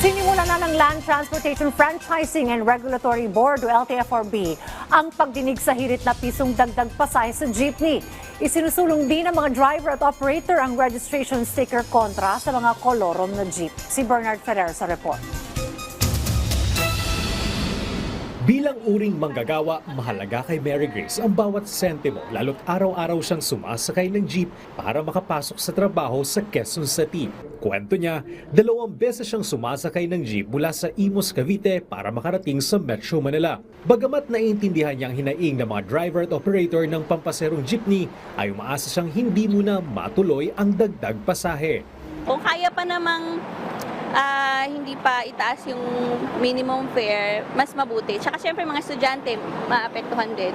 Sinimula na ng Land Transportation Franchising and Regulatory Board o LTFRB ang pagdinig sa hirit na pisong dagdag pasahe sa jeepney. Isinusulong din ng mga driver at operator ang registration sticker kontra sa mga kolorom na jeep. Si Bernard Ferrer sa report. Bilang uring manggagawa, mahalaga kay Mary Grace ang bawat sentimo lalo't araw-araw siyang sumasakay ng jeep para makapasok sa trabaho sa Quezon City. Kwento niya, dalawang beses siyang sumasakay ng jeep mula sa Imus, Cavite para makarating sa Metro Manila. Bagamat naiintindihan niyang hinaing ng mga driver at operator ng pampaserong jeepney, ay umaasa siyang hindi muna matuloy ang dagdag pasahe. Kung kaya pa namang ah, hindi pa itaas yung minimum fare, mas mabuti. Tsaka syempre mga estudyante, maapektuhan din.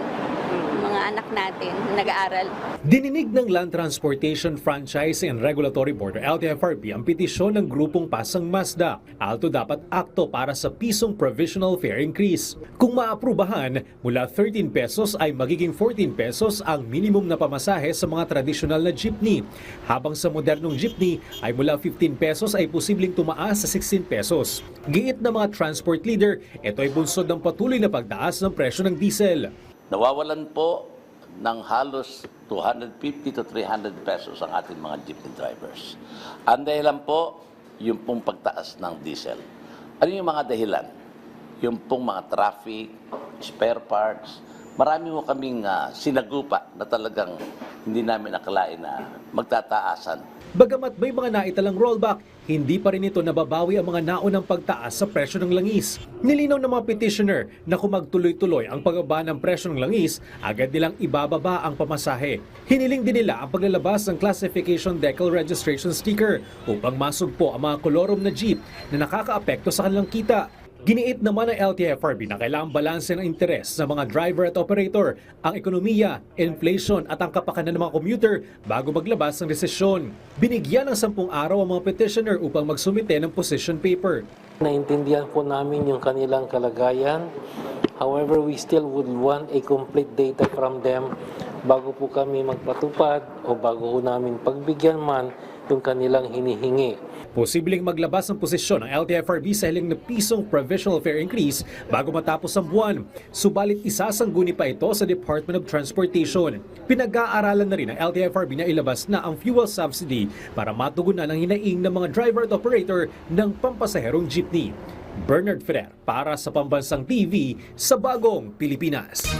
Mga anak natin na nag-aaral. Dininig ng Land Transportation Franchise and Regulatory Board o LTFRB ang petisyon ng grupong Pasang Mazda. Alto dapat akto para sa pisong provisional fare increase. Kung maaprubahan, mula 13 pesos ay magiging 14 pesos ang minimum na pamasahe sa mga tradisyonal na jeepney. Habang sa modernong jeepney ay mula 15 pesos ay posibleng tumaas sa 16 pesos. Giit ng mga transport leader, ito ay bunsod ng patuloy na pagtaas ng presyo ng diesel. Nawawalan po ng halos 250 to 300 pesos ang ating mga jeepney drivers. Ang dahilan po, yung pong pagtaas ng diesel. Ano yung mga dahilan? Yung pong mga traffic, spare parts, marami mo kaming ah, sinagupa na talagang hindi namin akalain na magtataasan. Bagamat may mga naitalang rollback, hindi pa rin ito nababawi ang mga naunang pagtaas sa presyo ng langis. Nilinaw ng mga petitioner na kung magtuloy-tuloy ang pagbaba ng presyo ng langis, agad nilang ibababa ang pamasahe. Hiniling din nila ang paglalabas ng classification decal registration sticker upang masugpo ang mga kolorom na jeep na nakakaapekto sa kanilang kita. Giniit naman ng LTFRB na kailangang balanse ng interes ng mga driver at operator, ang ekonomiya, inflation at ang kapakanan ng mga commuter bago maglabas ng desisyon. Binigyan ng sampung araw ang mga petitioner upang magsumite ng position paper. Naintindihan po namin yung kanilang kalagayan. However, we still would want a complete data from them bago po kami magpatupad o bago namin pagbigyan man yung kanilang hinihingi. Posibleng maglabas ng posisyon ng LTFRB sa hiling na pisong provisional fare increase bago matapos ang buwan. Subalit isasangguni pa ito sa Department of Transportation. Pinag-aaralan na rin ng LTFRB na ilabas na ang fuel subsidy para matugunan ang hinaing ng mga driver at operator ng pampasaherong jeepney. Bernard Ferrer para sa Pambansang TV sa Bagong Pilipinas.